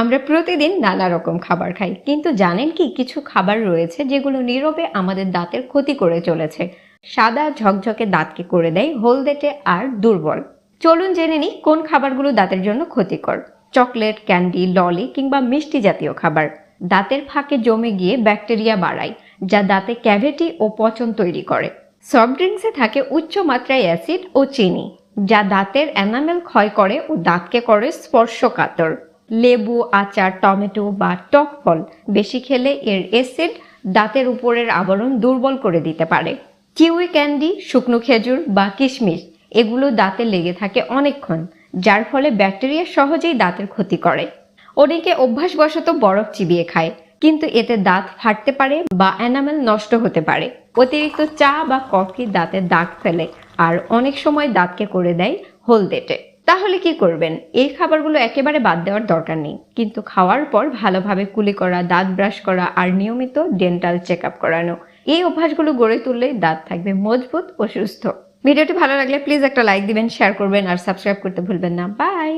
আমরা প্রতিদিন নানা রকম খাবার খাই। কিন্তু জানেন কি, কিছু খাবার রয়েছে যেগুলো নীরবে আমাদের দাঁতের ক্ষতি করে চলেছে। সাদা ঝকঝকে দাঁতকে করে দেয়, হলদেটে আর দুর্বল। চলুন জেনে নিই কোন খাবারগুলো দাঁতের জন্য ক্ষতিকর। চকলেট, ক্যান্ডি, ললি কিংবা মিষ্টি জাতীয় খাবার। দাঁতের ফাঁকে জমে গিয়ে ব্যাকটেরিয়া বাড়ায়, যা দাঁতে ক্যাভিটি ও পচন তৈরি করে। সফট ড্রিঙ্কসে থাকে উচ্চ মাত্রায় অ্যাসিড ও চিনি, যা দাঁতের এনামেল ক্ষয় করে ও দাঁতকে করে স্পর্শকাতর। লেবু, আচার, টমেটো বা টক ফল বেশি খেলে এর অ্যাসিড দাঁতের উপরের আবরণ দুর্বল করে দিতে পারে। কিউই ক্যান্ডি, শুকনো খেজুর বা কিশমিশ এগুলো দাঁতে লেগে থাকে অনেকক্ষণ, যার ফলে ব্যাকটেরিয়া সহজেই দাঁতের ক্ষতি করে। অনেকে অভ্যাসবশত বরফ চিবিয়ে খায়, কিন্তু এতে দাঁত ফাটতে পারে বা এনামেল নষ্ট হতে পারে। অতিরিক্ত চা বা কফি দাঁতে দাগ ফেলে আর অনেক সময় দাঁতকে করে দেয় হলদেটে। তাহলে কি করবেন? এই খাবারগুলো একেবারে বাদ দেওয়ার দরকার নেই। কিন্তু খাওয়ার পর ভালোভাবে কুলি করা, দাঁত ব্রাশ করা আর নিয়মিত ডেন্টাল চেক আপ করানো। এই অভ্যাসগুলো গড়ে তুললে দাঁত থাকবে মজবুত ও সুস্থ। ভিডিওটি ভালো লাগলে প্লিজ একটা লাইক দিবেন, শেয়ার করবেন আর সাবস্ক্রাইব করতে ভুলবেন না। বাই!